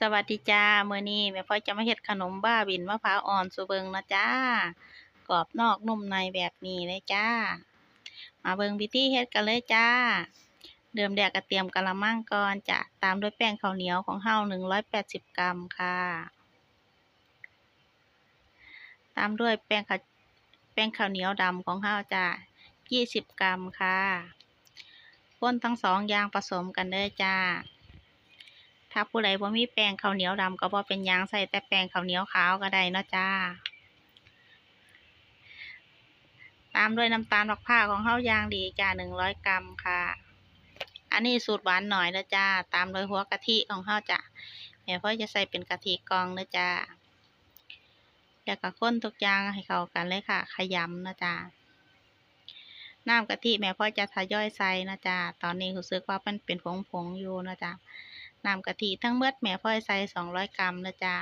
สวัสดีจ้ามื้อนี้แม่พ่อยจะมาเฮ็ดขนมบ้าบินมะพร้าวอ่อนสูเบิงนะจ้ากรอบนอกนุ่มในแบบนี้เลยจ้า มาเบิงวิธีเฮ็ดกันเลยจ้าเริ่มแรกก็เตรียมกะละมังก่อนจ้ะตามด้วยแป้งข้าวเหนียวของเฮา180กรัมค่ะ ตามด้วยแป้งข้าวแป้งข้าวเหนียวดำของเฮาจ้ะ20กรัมค่ะคนทั้งสองอย่างผสมกันเด้อจ้า ถ้าผู้ใดบ่มีแป้งข้าวเหนียวดำก็บ่เป็นยังใส่แต่แป้งข้าวเหนียวขาวก็ได้นะจ้า ตามด้วยน้ำตาลมะพร้าของเฮาอย่างดีจ้า100กรัมค่ะ อันนี้สูตรหวานหน่อยนะจ้า ตามด้วยหัวกะทิของเฮาวจ้ะแม่พ่อจะใส่เป็นกะทิกองนะจ้าแล้วก็คนทุกอย่างให้เข้ากันเลยค่ะ ขยำนะจ้าน้ำกะทิแม่พ่อจะทยอยใส่นะจ้าตอนนี้รู้สึกว่ามันเป็นผงๆอยู่นะจ้า น้ำกะทิทั้งเบิดแม่พ่อยใส่สองร้อยกรัมนะจ้า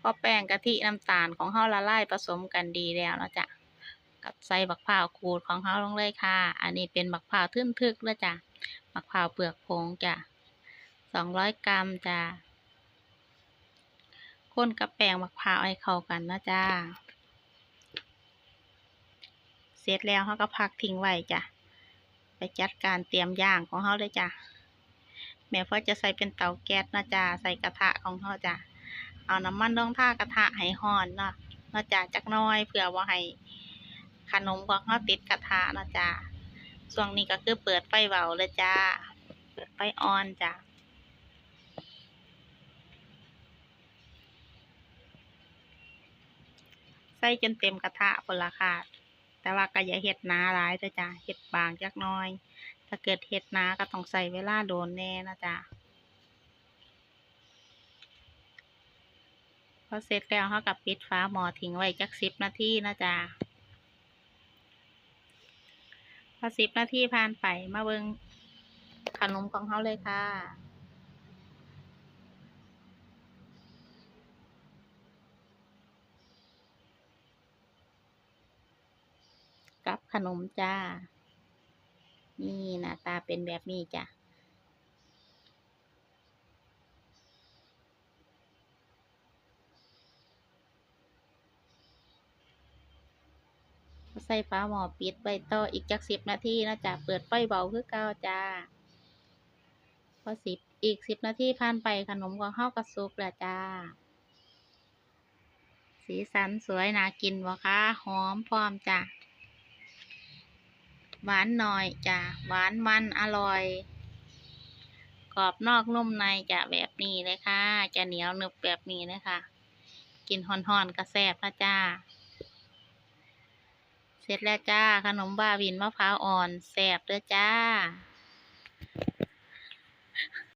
พอแป้งกะทิน้ำตาลของเฮาละลายผสมกันดีแล้วนะจ้ะกับใส่บักพร้าวขูดของเฮาลงเลยค่ะ อันนี้เป็นบักพร้าวทึ่นทึกแล้วจ้ะบักพร้าวเปลือกผงจ้ะสองร้อยกรัมจ้ะคนกับแป้งบักพร้าวให้เข้ากันนะจ้า เสร็จแล้วเขาก็พักทิ้งไว้จ้ะ ไปจัดการเตรียมย่างของเขาเลยจ้ะ แม่พ่อจะใส่เป็นเตาแก๊สนะจ้ะ ใส่กระทะของเขาจ้ะ เอาน้ำมันลงท่ากระทะให้ร้อนเนาะนะจ้ะจักน้อยเพื่อว่าให้ขนมของเขาติดกระทะนะจ้ะช่วงนี้ก็คือเปิดไฟเบาเลยจ้า เปิดไฟอ่อนจ้ะใส่จนเต็มกระทะพนละค่ะ แต่ว่าก็อย่าเฮ็ดหนาหลายจ้ะเฮ็ดบางจักน่อย ถ้าเกิดเฮ็ดหนาก็ต้องใส่เวลาโดนแน่นะจ้ะพอเสร็จแล้วเราก็ปิดฝาหม้อทิ้งไว้จักสิบนาทีนะจ้ะพอสิบนาทีผ่านไปมาเบิงขนมของเขาเลยค่ะ กับขนมจ้า นี่หน้าตาเป็นแบบนี้จ้ะใส่ฟ้าหม้อปิดไว้ต่ออีกจักสิบนาทีนะจ๊ะ เปิดไฟเบาคือเก่าจ้า พอสิบอีกสิบนาทีผ่านไปขนมของเฮากระสุกแล้วจ้า สีสันสวยน่ากินบ่คะหอมพร้อมจ้ะ หวานหน่อยจ้ะหวานมันอร่อย กรอบนอกนุ่มในจะแบบนี้เลยค่ะ จะเหนียวหนึบแบบนี้เลยค่ะ กินห่อนๆก็แซ่บนะจ้า เสร็จแล้วจ้า ขนมบ้าบินมะพร้าวอ่อนแซ่บเด้อจ้า